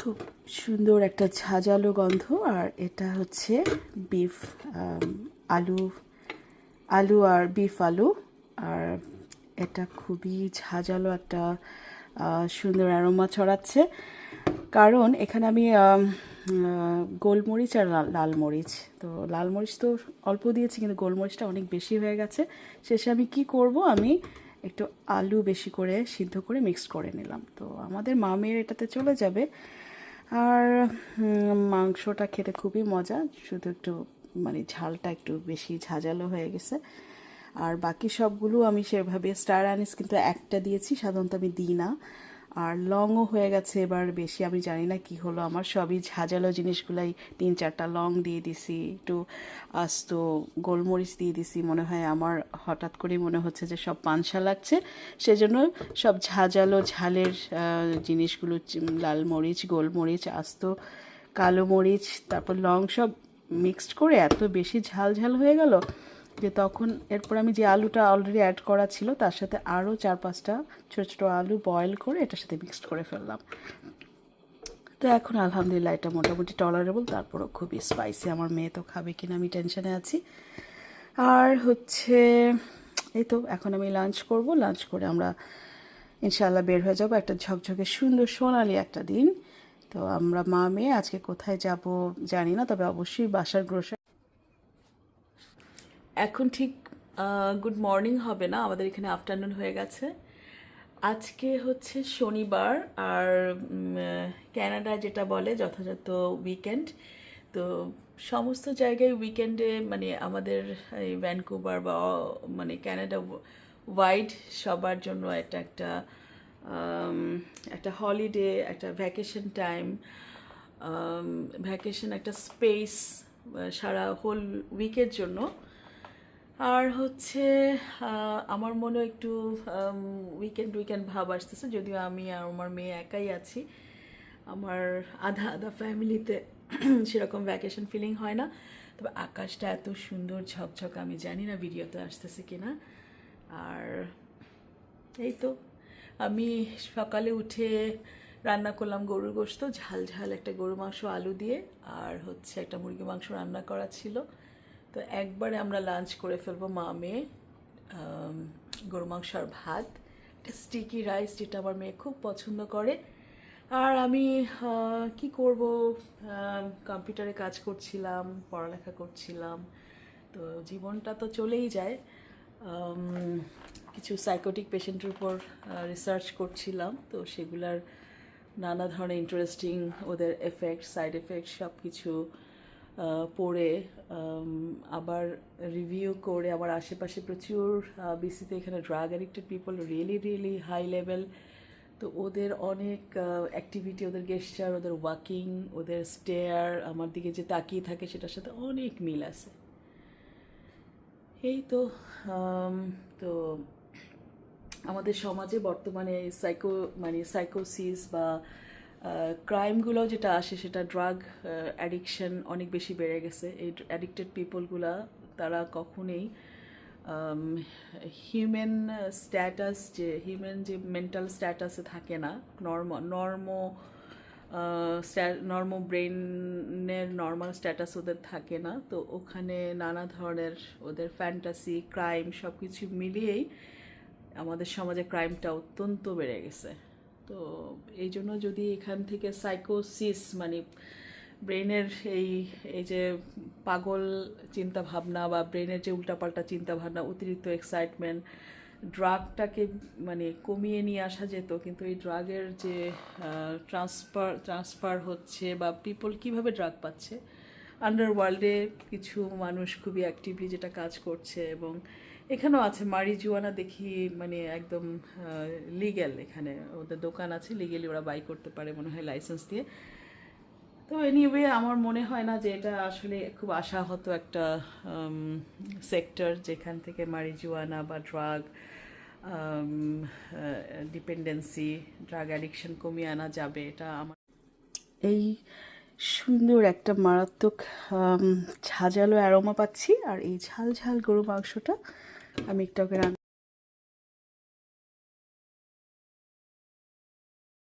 খুব সুন্দর একটা ঝাঁঝালো গন্ধ, আর এটা হচ্ছে বিফ আলু আলু আর বিফ আলু। আর এটা খুবই ঝাঁঝালো একটা সুন্দর অ্যারোমা ছড়াচ্ছে। কারণ এখানে আমি গোলমরিচ আর লাল মরিচ তো লাল মরিচ তো অল্প দিয়েছি, কিন্তু গোলমরিচটা অনেক বেশি হয়ে গেছে। শেষে আমি কি করব? আমি একটু আলু বেশি করে সিদ্ধ করে মিক্স করে নিলাম। তো আমাদের মামের এটাতে চলে যাবে। আর মাংসটা খেতে খুবই মজা, শুধু একটু মানে ঝালটা একটু বেশি ঝাঁঝালো হয়ে গেছে। আর বাকি সবগুলো আমি সেভাবে, স্টার আনিস কিন্তু একটা দিয়েছি, সাধারণত আমি দিই না। আর লংও হয়ে গেছে এবার বেশি, আমি জানি না কি হলো আমার, সবই ঝাঁঝালো জিনিসগুলাই, তিন চারটা লং দিয়ে দিছি, একটু আস্ত গোলমরিচ দিয়ে দিছি, মনে হয় আমার হঠাৎ করে মনে হচ্ছে যে সব পানসা লাগছে, সেজন্য সব ঝাঁঝালো ঝালের জিনিসগুলো লাল মরিচ, গোলমরিচ, আস্ত কালো মরিচ, তারপর লং সব মিক্সড করে এত বেশি ঝাল ঝাল হয়ে গেল যে তখন এরপর আমি যে আলুটা অলরেডি অ্যাড করা ছিল, তার সাথে আরও চার পাঁচটা ছোটো ছোটো আলু বয়েল করে এটার সাথে মিক্সড করে ফেললাম। তো এখন আলহামদুলিল্লাহ এটা মোটামুটি টলারেবল তারপরও খুবই স্পাইসি আমার মেয়ে তো খাবে কিনা আমি টেনশনে আছি। আর হচ্ছে, এই তো এখন আমি লাঞ্চ করব। লাঞ্চ করে আমরা ইনশাআল্লাহ বের হয়ে যাব একটা ঝকঝকে সুন্দর সোনালি একটা দিন। তো আমরা মা মেয়ে আজকে কোথায় যাব জানি না, তবে অবশ্যই বাসার গ্রোসার এখন ঠিক গুড মর্নিং হবে না, আমাদের এখানে আফটারনুন হয়ে গেছে। আজকে হচ্ছে শনিবার, আর ক্যানাডা যেটা বলে যথাযথ উইকেন্ড তো সমস্ত জায়গায় উইকেন্ডে মানে আমাদের এই ভ্যানকুভার বা মানে ক্যানাডা ওয়াইড সবার জন্য এটা একটা একটা হলিডে একটা ভ্যাকেশন টাইম ভ্যাকেশন একটা স্পেস সারা হোল উইকের জন্য। আর হচ্ছে আমার মনে একটু উইকেন্ড উইকেন্ড ভাব আসতেছে। যদিও আমি আর আমার মেয়ে একাই আছি। আমার আধা আধা ফ্যামিলিতে সেরকম ভ্যাকেশন ফিলিং হয় না। তবে আকাশটা এত সুন্দর, ঝকঝক, আমি জানি না ভিডিওতে আসতেছে কিনা। আর এই তো, আমি সকালে উঠে রান্না করলাম গরুর গোশত, ঝাল ঝাল একটা গরু মাংস, আলু দিয়ে, আর হচ্ছে একটা মুরগি মাংস রান্না করা ছিল। তো একবারে আমরা লাঞ্চ করে ফেলব মা, মেয়ে গরু, মাংস আর ভাত। স্টিকি রাইস যেটা আমার মেয়ে খুব পছন্দ করে। আর আমি কি করব? কম্পিউটারে কাজ করছিলাম, পড়ালেখা করছিলাম। তো জীবনটা তো চলেই যায়। কিছু সাইকোটিক পেশেন্টের উপর রিসার্চ করছিলাম। তো সেগুলার নানা ধরনের ইন্টারেস্টিং ওদের এফেক্ট সাইড এফেক্ট সব কিছু পড়ে আবার রিভিউ করে আমার আশেপাশে প্রচুর বিসিতে এখানে drug addicted people really really high level তো ওদের অনেক অ্যাক্টিভিটি ওদের গেস্টার ওদের ওয়াকিং ওদের স্টেয়ার আমার দিকে যে তাকিয়ে থাকে সেটার সাথে অনেক মিল আছে। এই তো তো আমাদের সমাজে বর্তমানে সাইকো মানে সাইকোসিস বা ক্রাইমগুলো যেটা আসে সেটা ড্রাগ অ্যাডিকশন অনেক বেশি বেড়ে গেছে। এই অ্যাডিক্টেড পিপলগুলা তারা কখনোই হিউম্যান স্ট্যাটাস যে হিউম্যান যে মেন্টাল স্ট্যাটাসে থাকে না নর্ম নর্ম নর্ম ব্রেনের নর্মাল স্ট্যাটাস ওদের থাকে না। তো ওখানে নানা ধরনের ওদের ফ্যান্টাসি ক্রাইম সব কিছু মিলিয়েই আমাদের সমাজে ক্রাইমটা অত্যন্ত বেড়ে গেছে। তো এই জন্য যদি এখান থেকে সাইকোসিস মানে ব্রেনের এই এই যে পাগল চিন্তা ভাবনা বা ব্রেনের যে উল্টাপাল্টা চিন্তা ভাবনা অতিরিক্ত এক্সাইটমেন্ট ড্রাগটাকে মানে কমিয়ে নিয়ে আসা যেত, কিন্তু এই ড্রাগের যে ট্রান্সফার ট্রান্সফার হচ্ছে বা পিপল কীভাবে ড্রাগ পাচ্ছে আন্ডারওয়ার্ল্ডে কিছু মানুষ খুবই অ্যাক্টিভলি যেটা কাজ করছে এবং এখানেও আছে মারিজুয়ানা দেখি মানে একদম লিগ্যাল এখানে। ওদের দোকান আছে লিগেলি ওরা বাই করতে পারে মনে হয় লাইসেন্স দিয়ে। তো এনিওয়ে আমার মনে হয় না যে এটা আসলে খুব আশাহত একটা সেক্টর যেখান থেকে মারিজুয়ানা বা ড্রাগ ডিপেন্ডেন্সি ড্রাগ অ্যাডিকশন কমিয়ে আনা যাবে, এটা আমার এই সুন্দর একটা মারাত্মক ঝাঁঝালো অ্যারোমা পাচ্ছি। আর এই ঝাল ঝাল গরু মাংসটা আমি একটু আগে রান্না